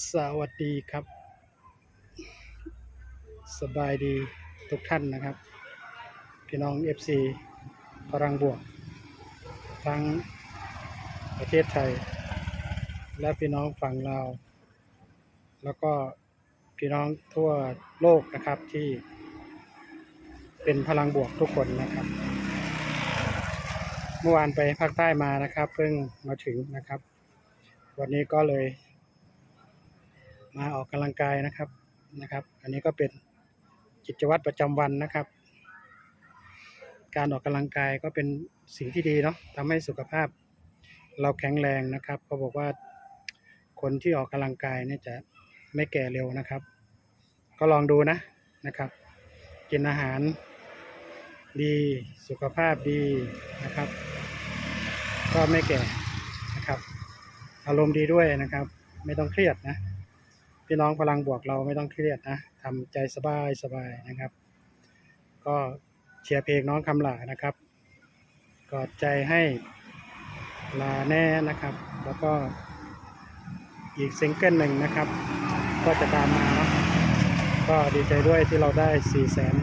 สวัสดีครับ สบายดีทุกท่านนะครับ พี่น้อง FC พลังบวก ทั้งประเทศไทย และพี่น้องฝั่งลาวแล้วก็พี่น้องทั่วโลกนะครับที่เป็นพลังบวกทุกคนนะครับ เมื่อวานไปภาคใต้มานะครับ เพิ่งมาถึงนะครับ วันนี้ก็เลย มาออกกำลังกายนะครับนะครับ อันนี้ก็เป็นกิจวัตรประจำวันนะครับ การออกกำลังกายก็เป็นสิ่งที่ดีเนาะทำให้สุขภาพเราแข็งแรงนะครับเขาบอกว่าคนที่ออกกำลังกายเนี่ยจะไม่แก่เร็วนะครับ ก็ลองดูนะนะครับ กินอาหารดีสุขภาพดีนะครับ ก็ไม่แก่นะครับ อารมณ์ดีด้วยนะครับ ไม่ต้องเครียดนะ พี่น้องพลังบวกเราไม่ต้องเครียดนะทำใจสบายสบายนะครับ ก็เชียร์เพลงน้องคำหลานะครับกอดใจให้ลาแน่นะครับ แล้วก็อีกซิงเกิลหนึ่งนะครับ ก็จะตามมาเนาะก็ดีใจด้วยที่เราได้4ี่แสน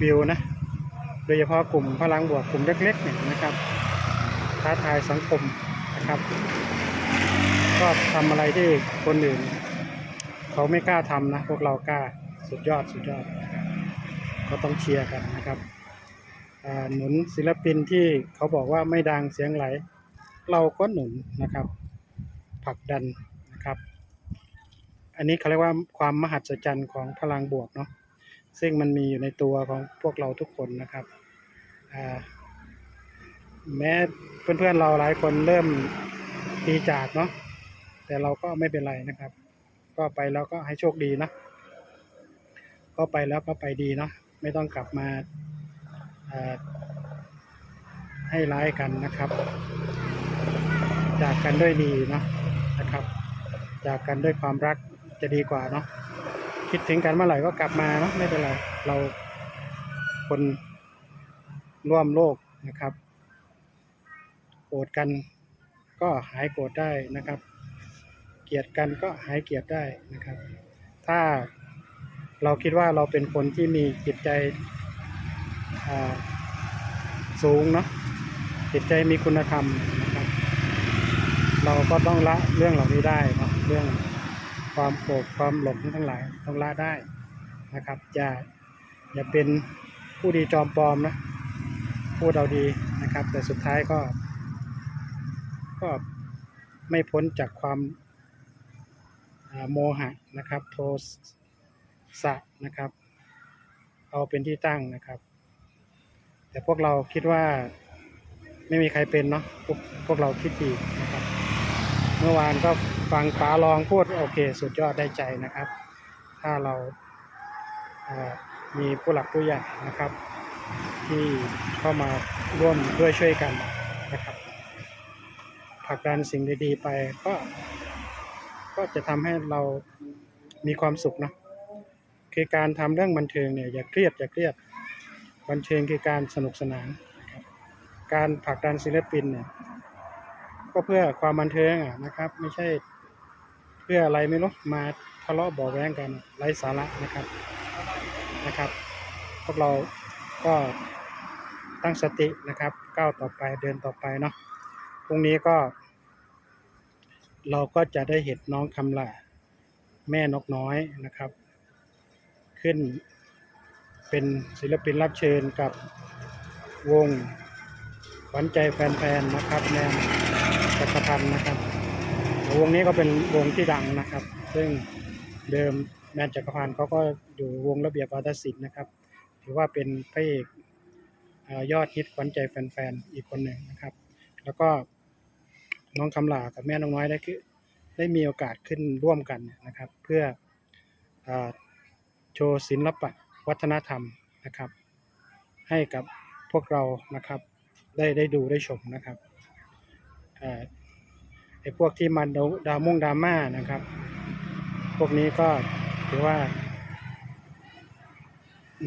วิวนะ โดยเฉพาะกลุ่มพลังบวกกลุ่มเล็กๆเนี่ยนะครับ ท้าทายสังคมนะครับ ก็ทำอะไรที่คนอื่น เขาไม่กล้าทำนะ พวกเรากล้าสุดยอดสุดยอดนะครับก็ต้องเชียร์กันนะครับหนุนศิลปินที่เขาบอกว่าไม่ดังเสียงไหล เราก็หนุนนะครับผลักดันนะครับ อันนี้เขาเรียกว่าความมหัศจรรย์ของพลังบวกเนาะซึ่งมันมีอยู่ในตัวของพวกเราทุกคนนะครับแม้เพื่อนๆเราหลายคนเริ่มตีจากเนาะแต่เราก็ไม่เป็นไรนะครับ ก็ไปแล้วก็ให้โชคดีนะก็ไปแล้วก็ไปดีเนาะไม่ต้องกลับมาให้ร้ายกันนะครับ จากกันด้วยดีเนาะนะครับ จากกันด้วยความรักจะดีกว่าเนาะคิดถึงกันเมื่อไหร่ก็กลับมาเนาะไม่เป็นไรเราคนร่วมโลกนะครับ โกรธกันก็หายโกรธได้นะครับ เกลียดกันก็หายเกลียดได้นะครับ ถ้าเราคิดว่าเราเป็นคนที่มีจิตใจสูงเนาะจิตใจมีคุณธรรมนะครับ เราก็ต้องละเรื่องเหล่านี้ได้เนาะเรื่องความโกรธความหลงทั้งหลายต้องละได้นะครับอย่าอย่าเป็นผู้ดีจอมปลอมนะพูดเอาดีนะครับ แต่สุดท้ายก็ ก็ไม่พ้นจากความ โมหะนะครับ โทสะนะครับ เอาเป็นที่ตั้งนะครับ แต่พวกเราคิดว่าไม่มีใครเป็นเนาะพวกพวกเราคิดดีนะครับ เมื่อวานก็ฟังป๋าลองพูดโอเค สุดยอดได้ใจนะครับ ถ้าเราอ่ามีผู้หลักผู้ใหญ่นะครับ ที่เข้ามาร่วมด้วยช่วยกันนะครับผลักดันสิ่งดีๆไปก็ ก็จะทำให้เรามีความสุขเนะคือการทำเรื่องบันเทิงเนี่ยอย่าเครียดอย่าเครียดบันเทิงคือการสนุกสนาน การผลักดันศิลปินเนี่ยก็เพื่อความบันเทิงอะนะครับ ไม่ใช่เพื่ออะไรไม่รู้มาทะเลาะบาะแว้งกันไร้สาระนะครับนะครับ พวกเราก็ตั้งสตินะครับก้าวต่อไปเดินต่อไปเนาะพรุ่งนี้ก็ เราก็จะได้เห็นน้องคำลาแม่นกน้อยนะครับ ขึ้นเป็นศิลปินรับเชิญกับวงขวัญใจแฟนๆนะครับแนนจักรพันธ์นะครับวงนี้ก็เป็นวงที่ดังนะครับ ซึ่งเดิมแมนจักรพันธ์เขาก็อยู่วงระเบียบวาทศิลป์นะครับ ถือว่าเป็นพระเอกยอดฮิตขวัญใจแฟนๆอีกคนหนึ่งนะครับ แล้วก็ น้องคำลากับแม่น้องน้อยได้คือได้มีโอกาสขึ้นร่วมกันนะครับ เพื่ออโชว์ศิลปะวัฒนธรรมนะครับ ให้กับพวกเรานะครับ ได้ได้ดูได้ชมนะครับอ่าไอ้พวกที่มาดาดามุ่งดราม่านะครับ พวกนี้ก็ถือว่า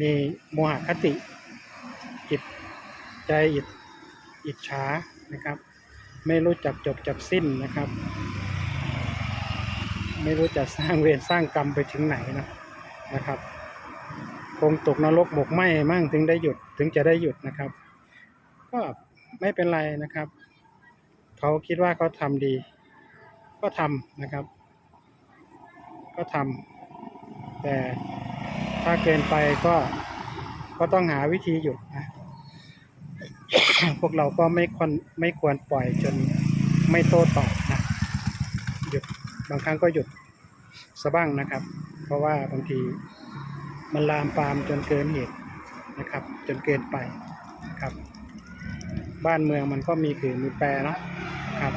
มีโมหคติจิตใจอิจอิจฉานะครับ ไม่รู้จักจบจักสิ้นนะครับ ไม่รู้จะสร้างเวรสร้างกรรมไปถึงไหนนะนะครับ คงตกนรกหมกไหมมั่งถึงได้หยุดถึงจะได้หยุดนะครับ ก็ไม่เป็นไรนะครับ เขาคิดว่าเขาทำดี ก็ทำนะครับ ก็ทำแต่ถ้าเกินไปก็ก็ต้องหาวิธีหยุดนะ พวกเราก็ไม่ควรไม่ควรปล่อยจนไม่โต้ตอบนะหยุดบางครั้งก็หยุดสะบ้างนะครับ เพราะว่าบางทีมันลามปามจนเกินเหตุนะครับ จนเกินไปนะครับ บ้านเมืองมันก็มีคือมีแปรเนาะครับ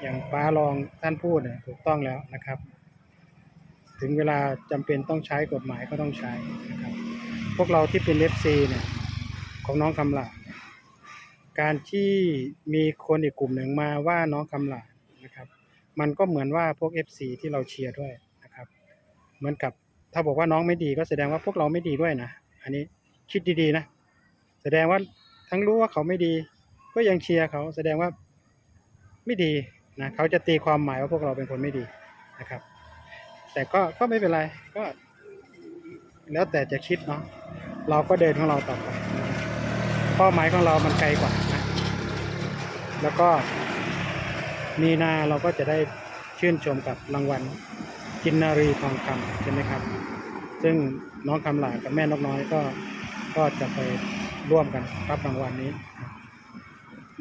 อย่างป้ารองท่านพูดเนี่ยถูกต้องแล้วนะครับ ถึงเวลาจำเป็นต้องใช้กฎหมายก็ต้องใช้นะครับ พวกเราที่เป็นเลฟซีเนี่ยของน้องคำหลา การที่มีคนอีกกลุ่มหนึ่งมาว่าน้องคำหลานนะครับ มันก็เหมือนว่าพวก FC ที่เราเชียร์ด้วยนะครับ เหมือนกับถ้าบอกว่าน้องไม่ดีก็แสดงว่าพวกเราไม่ดีด้วยนะ อันนี้คิดดีๆนะ แสดงว่าทั้งรู้ว่าเขาไม่ดี ก็ยังเชียร์เขาแสดงว่าไม่ดีนะเขาจะตีความหมายว่าพวกเราเป็นคนไม่ดีนะครับ แต่ก็ก็ไม่เป็นไรก็ แล้วแต่จะคิดเนาะเราก็เดินของเราต่อไปเป้าหมายของเรามันไกลกว่า แล้วก็มีนาเราก็จะได้ชื่นชมกับรางวัลกินนารีทองคำใช่ไหมครับ ซึ่งน้องคำหลากับแม่นกน้อยก็ก็จะไปร่วมกันรับรางวัลนี้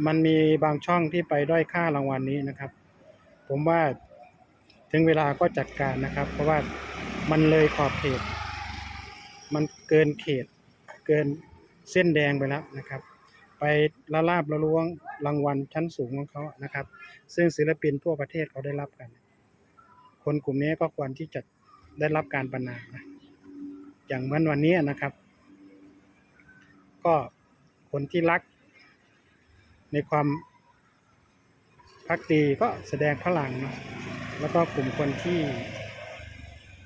มันมีบางช่องที่ไปด้อยค่ารางวัลนี้นะครับ ผมว่าถึงเวลาก็จัดการนะครับ เพราะว่ามันเลยขอบเขต มันเกินเขต เกินเส้นแดงไปแล้วนะครับ ไปละลาบละล้วงรางวัลชั้นสูงของเขานะครับ ซึ่งศิลปินทั่วประเทศเขาได้รับกัน คนกลุ่มนี้ก็ควรที่จะได้รับการประนามนะอย่างเหมือนวันนี้นะครับ ก็คนที่รัก ในความพักดีก็แสดงพลังนะแล้วก็กลุ่มคนที่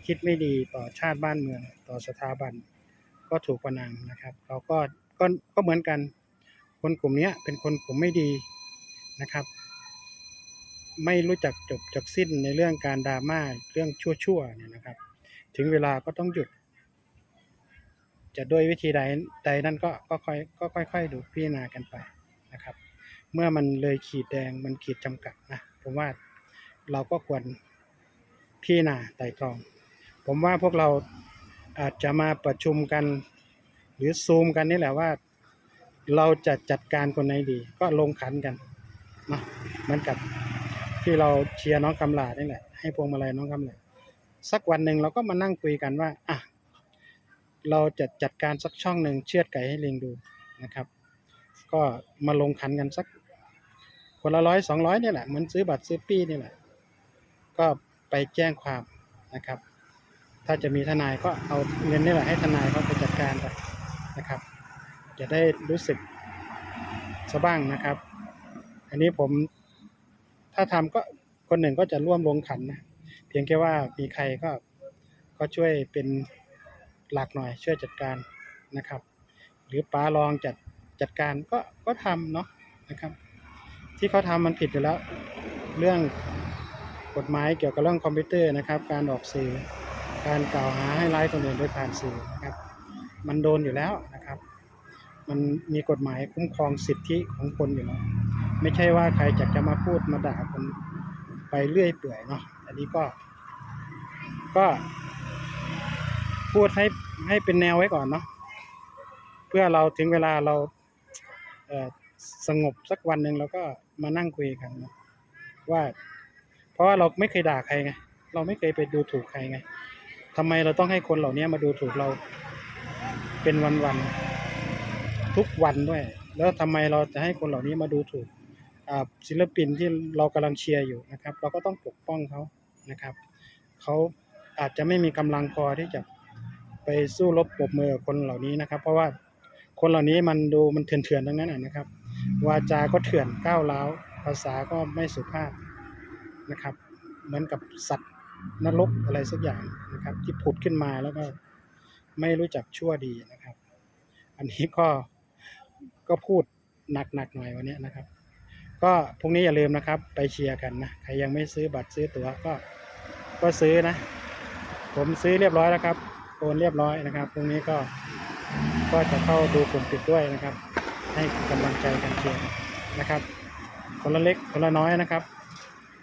คิดไม่ดีต่อชาติบ้านเมือง ต่อสถาบันก็ถูกประนามนะครับ เราก็ก็ก็เหมือนกัน คนกลุ่มนี้เป็นคนกลุ่มไม่ดีนะครับ ไม่รู้จักจบจักสิ้นในเรื่องการดราม่าเรื่องชั่วๆเนี่ยนะครับ ถึงเวลาก็ต้องหยุด จะด้วยวิธีใดใดนั่นก็ก็ค่อยก็ค่อย ๆ ดูพิจารณากันไปนะครับ เมื่อมันเลยขีดแดงมันขีดจำกัดนะผมว่าเราก็ควรพิจารณาไต่ตรอง ผมว่าพวกเราอาจจะมาประชุมกัน หรือซูมกันนี่แหละว่า เราจะจัดการคนไหนดี ก็ลงขันกันนะเหมือนกับที่เราเชียร์น้องคำลานี่แหละให้พวงมาลัยน้องคำลาสักวันหนึ่งเราก็มานั่งคุยกันว่าอะเราจะจัดการสักช่องหนึ่งเชือดไก่ให้ลิงดูนะครับ ก็มาลงขันกันสัก คนละร้อยสองร้อยนี่แหละเหมือนซื้อบัตรซื้อปี้นี่แหละ ก็ไปแจ้งความนะครับ ถ้าจะมีทนายก็เอาเงินนี่แหละให้ทนายเขาไปจัดการไปนะครับ จะได้รู้สึกสบ้างนะครับ อันนี้ผมถ้าทำก็คนหนึ่งก็จะร่วมลงขันนะเพียงแค่ว่ามีใครก็ก็ช่วยเป็นหลักหน่อยช่วยจัดการนะครับ หรือป้ารองจัดจัดการก็ก็ทำเนาะนะครับ ที่เขาทำมันผิดอยู่แล้ว เรื่องกฎหมายเกี่ยวกับเรื่องคอมพิวเตอร์นะครับ การออกสื่อการกล่าวหาให้ร้ายคนอื่นโดยผ่านสื่อนะครับ มันโดนอยู่แล้วนะ มันมีกฎหมายคุ้มครองสิทธิของคนอยู่แล้วไม่ใช่ว่าใครจะจะมาพูดมาด่าคนไปเรื่อยเปื่อยเนาะอันนี้ก็ ก็ พูดให้ให้เป็นแนวไว้ก่อนเนาะเพื่อเราถึงเวลาเราเสงบสักวันหนึ่งเราก็มานั่งคุยกันนะว่า เพราะว่าเราไม่เคยด่าใครไงเราไม่เคยไปดูถูกใครไงทำไมเราต้องให้คนเหล่านี้มาดูถูกเราเป็นวันๆ ทุกวันด้วย แล้วทำไมเราจะให้คนเหล่านี้มาดูถูกศิลปินที่เรากำลังเชียร์อยู่นะครับ เราก็ต้องปกป้องเขานะครับเขาอาจจะไม่มีกำลังพอที่จะไปสู้รบปบมือคนเหล่านี้นะครับ เพราะว่าคนเหล่านี้มันดูมันเถื่อนๆทั้งนั้นนะนะครับ วาจาก็เถื่อนก้าวร้าวภาษาก็ไม่สุภาพนะครับ เหมือนกับสัตว์นรกอะไรสักอย่างนะครับ ที่ผุดขึ้นมาแล้วก็ไม่รู้จักชั่วดีนะครับ อันนี้ก็ ก็พูดหนักๆหน่อยวันนี้นะครับ ก็พรุ่งนี้อย่าลืมนะครับ ไปเชียร์กันนะใครยังไม่ซื้อบัตรซื้อตั๋วก็ก็ซื้อนะ ผมซื้อเรียบร้อยแล้วครับโอนเรียบร้อยนะครับพรุ่งนี้ก็ก็จะเข้าดูกลุ่มปิดด้วยนะครับ ให้กำลังใจกันเชียร์นะครับ คนละเล็กคนละน้อยนะครับ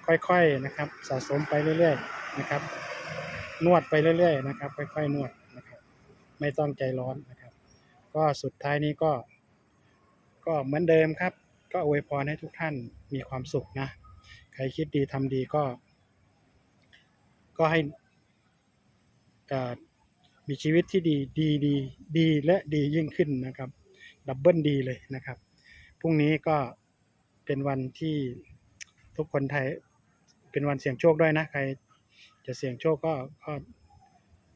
ค่อยๆนะครับสะสมไปเรื่อยๆนะครับ นวดไปเรื่อยๆนะครับ ค่อยๆนวดนะครับ ไม่ต้องใจร้อนนะครับ ก็สุดท้ายนี้ก็ ก็เหมือนเดิมครับ ก็อวยพรให้ทุกท่านมีความสุขนะ ใครคิดดีทำดีก็ ก็ให้มีชีวิตที่ดีดีดีดีและดียิ่งขึ้นนะครับ ดับเบิลดีเลยนะครับ พรุ่งนี้ก็เป็นวันที่ทุกคนไทยเป็นวันเสี่ยงโชคด้วยนะ ใครจะเสี่ยงโชคก็ก็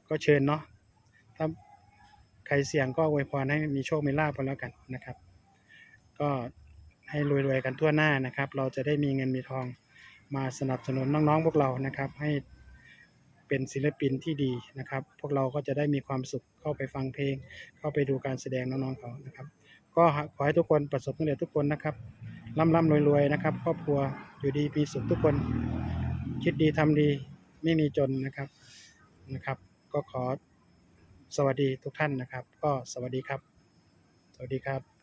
ก็เชิญเนาะถ้าใครเสี่ยงก็อวยพรให้มีโชคมีลาภกันแล้วกันนะครับ ก็ให้รวยๆกันทั่วหน้านะครับ เราจะได้มีเงินมีทองมาสนับสนุนน้องๆพวกเรานะครับ ให้เป็นศิลปินที่ดีนะครับ พวกเราก็จะได้มีความสุขเข้าไปฟังเพลง เข้าไปดูการแสดงน้องๆเขานะครับ ก็ขอให้ทุกคนประสบความสำเร็จทุกคนนะครับร่ำร่ำรวยๆนะครับ ครอบครัวอยู่ดีมีสุขทุกคน คิดดีทำดีไม่มีจนนะครับนะครับ ก็ขอสวัสดีทุกท่านนะครับ ก็สวัสดีครับ สวัสดีครับ